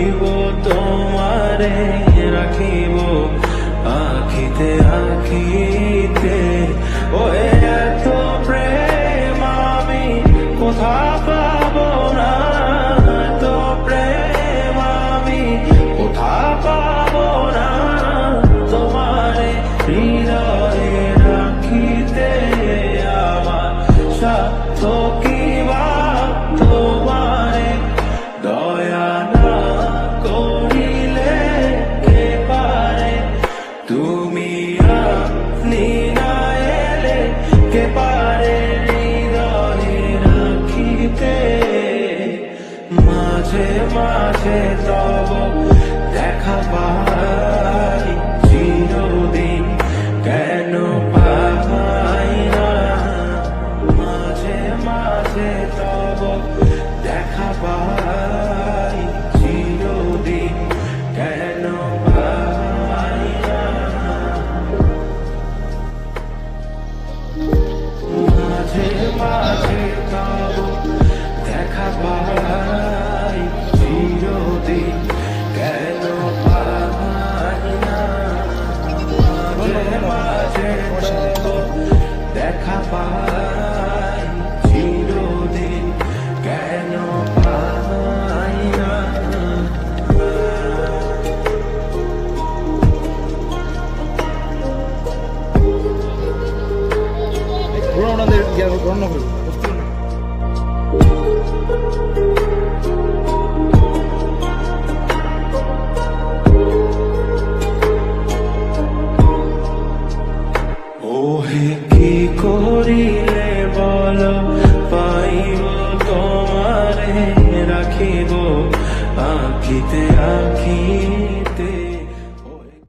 রাখিব তোমারে রাখিব আখিতে আখিয়ে হবে দেখা পাই চিরদিন কেন পাই মাঝে মাঝে তব পাই চিরদিন কেন পাই না পুরোনো গ্রহণ করুন। きて飽き